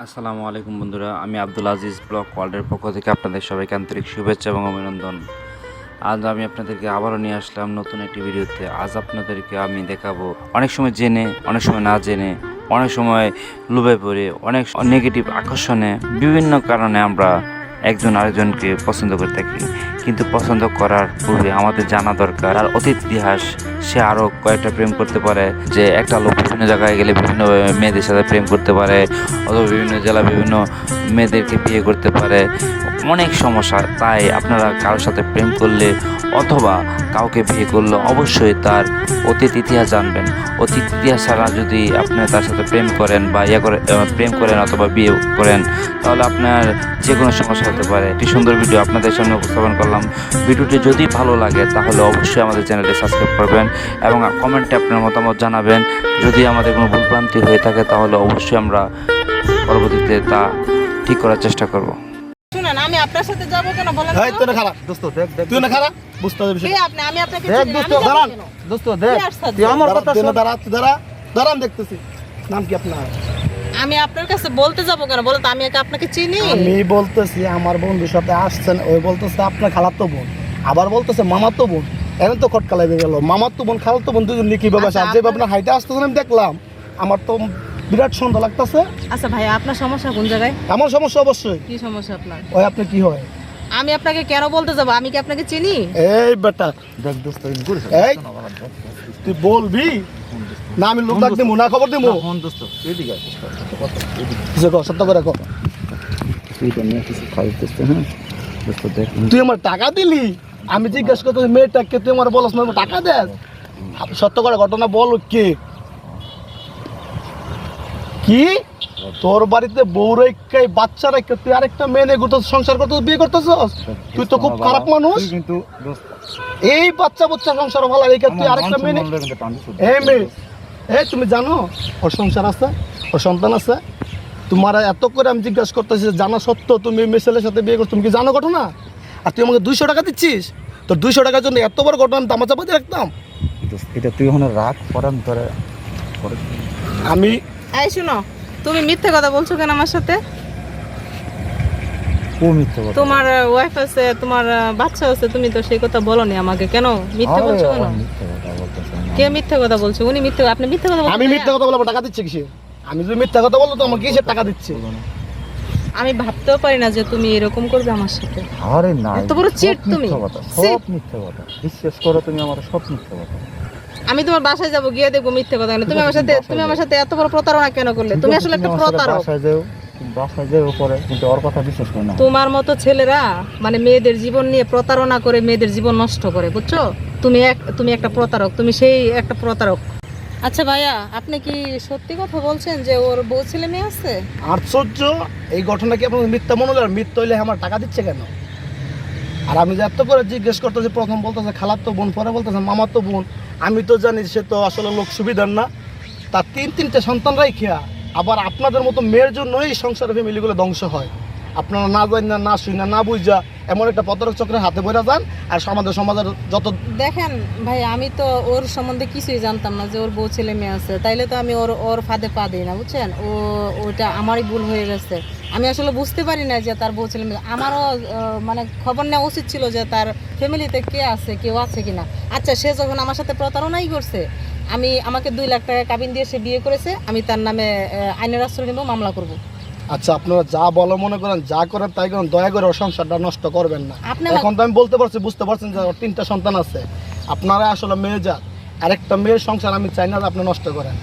আসসালামু আলাইকুম বন্ধুরা, আমি আব্দুল আজিজ ব্লক ওয়ার্ল্ডের পক্ষ থেকে আপনাদের সবাইকে আন্তরিক শুভেচ্ছা এবং অভিনন্দন। আজ আমি আপনাদেরকে আবারও নিয়ে আসলাম নতুন একটি ভিডিওতে। আজ আপনাদেরকে আমি দেখাবো অনেক সময় জেনে, অনেক সময় না জেনে, অনেক সময় লুবে পড়ে, অনেক নেগেটিভ আকর্ষণে বিভিন্ন কারণে আমরা একজন আরেকজনকে পছন্দ করে থাকি। কিন্তু পছন্দ করার পূর্বে আমাদের জানা দরকার। আর অতীত ইতিহাস, সে আরও কয়েকটা প্রেম করতে পারে। যে একটা লোক বিভিন্ন জায়গায় গেলে বিভিন্ন মেয়েদের সাথে প্রেম করতে পারে, অথবা বিভিন্ন জেলা বিভিন্ন মেয়েদেরকে বিয়ে করতে পারে। অনেক সমস্যা। তাই আপনারা কারোর সাথে প্রেম করলে অথবা কাউকে বিয়ে করলে অবশ্যই তার অতীত ইতিহাস জানবেন। অতীত ইতিহাস ছাড়া যদি আপনি তার সাথে প্রেম করেন বা ইয়ে করে প্রেম করেন অথবা বিয়ে করেন, তাহলে আপনার যে কোনো সমস্যা হতে পারে। একটি সুন্দর ভিডিও আপনাদের সামনে উপস্থাপন করলাম। ভিডিওটি যদি ভালো লাগে, তাহলে অবশ্যই আমাদের চ্যানেলটি সাবস্ক্রাইব করবেন এবং কমেন্টে আপনার মতামত জানাবেন। যদি আমাদের কোনো ভুলভ্রান্তি হয়ে থাকে, তাহলে অবশ্যই আমরা পরবর্তীতে তা ঠিক করার চেষ্টা করব। শুনেন আমি আপনার সাথে যাব কেন? বলেন এই তো? তুই না খারাপ। দোস্ত দেখ দেখ তুই না খারাপ? বুঝতে হবে কে আপনি? আমি আপনাকে দেখ দোস্ত দাঁড়ান। দোস্ত দেখ? তুই আমার কথা শোন। দাঁড়া তুই দাঁড়া। দাঁড়ান দেখতেছি। নাম কি আপনার? আমি আপনার কাছে বলতে যাব কেন? বলেন তো আমি একে আপনাকে চিনি। আমি বলতেছি আমার বন্ধুর সাথে আসছেন ওই বলতেছে আপনার খালাতো বোন। আবার বলতেছে মামাতো বোন। এখন তো খটকা লেগে গেল। মামাতো বোন খালাতো বোন দুজন নিয়ে কীভাবে আসে? আচ্ছা, যেভাবে আপনার হাইটে আসতেছেন আমি দেখলাম। আমার তো বিরাট সন্ধ্যা লাগতেছে। আচ্ছা ভাই আপনার সমস্যা কোন জায়গায়? এমন সমস্যা অবশ্যই। কি সমস্যা আপনার? ওই আপনি কি হয়? আমি আপনাকে কেন বলতে যাব? আমি কি আপনাকে চিনি? এই বেটা দেখ দোস্ত এই ঘুরে এই তুই বলবি? না আমি লোক ডাক দিমু না খবর দিমু? ফোন দোস্ত এদিকে। কিছু সত্য করে কর তুই তো নিয়ে কিছু খাই দোস্ত হ্যাঁ? দোস্ত দেখ তুই আমার টাকা দিলি? আমি জিজ্ঞেস করতে মেয়েটাকে তুই আমার বলস না টাকা দেস? সত্য করে ঘটনা বল কে? কি? তোর বাড়িতে বউ রেখাই বাচ্চা রেখে তুই আরেকটা মেয়ে নিয়ে সংসার করতে বিয়ে করতেছস? তুই তো খুব খারাপ মানুষ। কিন্তু এই বাচ্চা বাচ্চা সংসার ভালো রেখে তুই আরেকটা মেয়ে। এই মেয়ে এই তুমি জানো ওর সংসার আছে ওর সন্তান আছে। তোমার এত করে আমি জিজ্ঞাসা করতেছি জানা সত্ত্বেও তুমি মেয়ে সাথে বিয়ে করছ তুমি কি জানো ঘটনা? আর তুই আমাকে দুইশো টাকা দিচ্ছিস? তোর দুইশো টাকার জন্য এত বড় ঘটনা আমি দিয়ে রাখতাম। এটা তুই ওখানে পরে আমি আমি এই শুনো তুমি মিথ্যে কথা বলছো কেন আমার সাথে? ও মিথ্যে কথা। তোমার ওয়াইফ আছে তোমার বাচ্চা আছে তুমি তো সেই কথা বলনি আমাকে। কেন? মিথ্যে বলছো কেন। কে মিথ্যে কথা বলছো? উনি মিথ্যে আপনি মিথ্যে কথা বলছেন আমি মিথ্যা কথা বলে আমার টাকা দিচ্ছে কিসে? আমি যদি মিথ্যা কথা বলতো তো আমাকে কিসের টাকা দিচ্ছে? আমি ভাবতেও পারি না যে তুমি এরকম করবে আমার সাথে। আরে না এত বড় cheat তুমি। মিথ্যে কথা, ছি। সব মিথ্যে কথা। বিশ্বাস করো তুমি আমার সব মিথ্যে কথা। আমি তোমার বাসায় যাব গিয়ে দেখব মিথ্যে কথা তুমি আমার সাথে তুমি আমার সাথে এত বড় প্রতারণা কেন করলে? তুমি আসলে একটা প্রতারক। তোমার মতো ছেলেরা মানে মেয়েদের জীবন নিয়ে প্রতারণা করে মেয়েদের জীবন নষ্ট করে বুঝছ? তুমি এক তুমি একটা প্রতারক তুমি সেই একটা প্রতারক। আচ্ছা ভাইয়া আপনি কি সত্যি কথা বলছেন যে ওর বউ ছেলে মেয়ে আছে? আশ্চর্য! এই ঘটনা কি আপনার মিথ্যা মনে হলো? মিথ্যা হইলে আমার টাকা দিচ্ছে কেন? আর আমি যে এত করে জিজ্ঞেস করতেছি প্রথম বলতেছে খালার তো বোন পরে বলতেছে মামার তো বোন। আমি তো জানি সে তো আসলে লোক সুবিধার না। তার তিন তিনটে সন্তান রাইখিয়া আবার আপনাদের মতো মেয়ের জন্যই সংসার ফ্যামিলিগুলো ধ্বংস হয়। আপনারা না জান না না শুই না না বুঝা, এমন একটা পতরক চক্রের হাতে বইরা যান আর আমাদের সমাজের যত দেখেন ভাই, আমি তো ওর সম্বন্ধে কিছুই জানতাম না যে ওর বউ ছেলে মেয়ে আছে। তাইলে তো আমি ওর ওর ফাঁদে পা দিই না, বুঝছেন? ও ওটা আমারই ভুল হয়ে গেছে। আমি আসলে বুঝতে পারি না যে তার বউ ছেলে মেয়ে আমারও মানে খবর নেওয়া উচিত ছিল যে তার ফ্যামিলিতে কে আছে, কেউ আছে কিনা। আচ্ছা সে যখন আমার সাথে প্রতারণাই করছে, আমি আমাকে দুই লাখ টাকা কাবিন দিয়ে সে বিয়ে করেছে, আমি তার নামে আইনের আশ্রয় নেব, মামলা করব। আচ্ছা আপনারা যা বলো মনে করেন যা করেন তাই করেন দয়া করে ওর সংসারটা নষ্ট করবেন না। এখন তো আমি বলতে পারছি বুঝতে পারছেন যে তিনটা সন্তান আছে। আপনারা আসলে মেয়ে যান আরেকটা মেয়ের সংসার আমি চাই না আপনি নষ্ট করেন।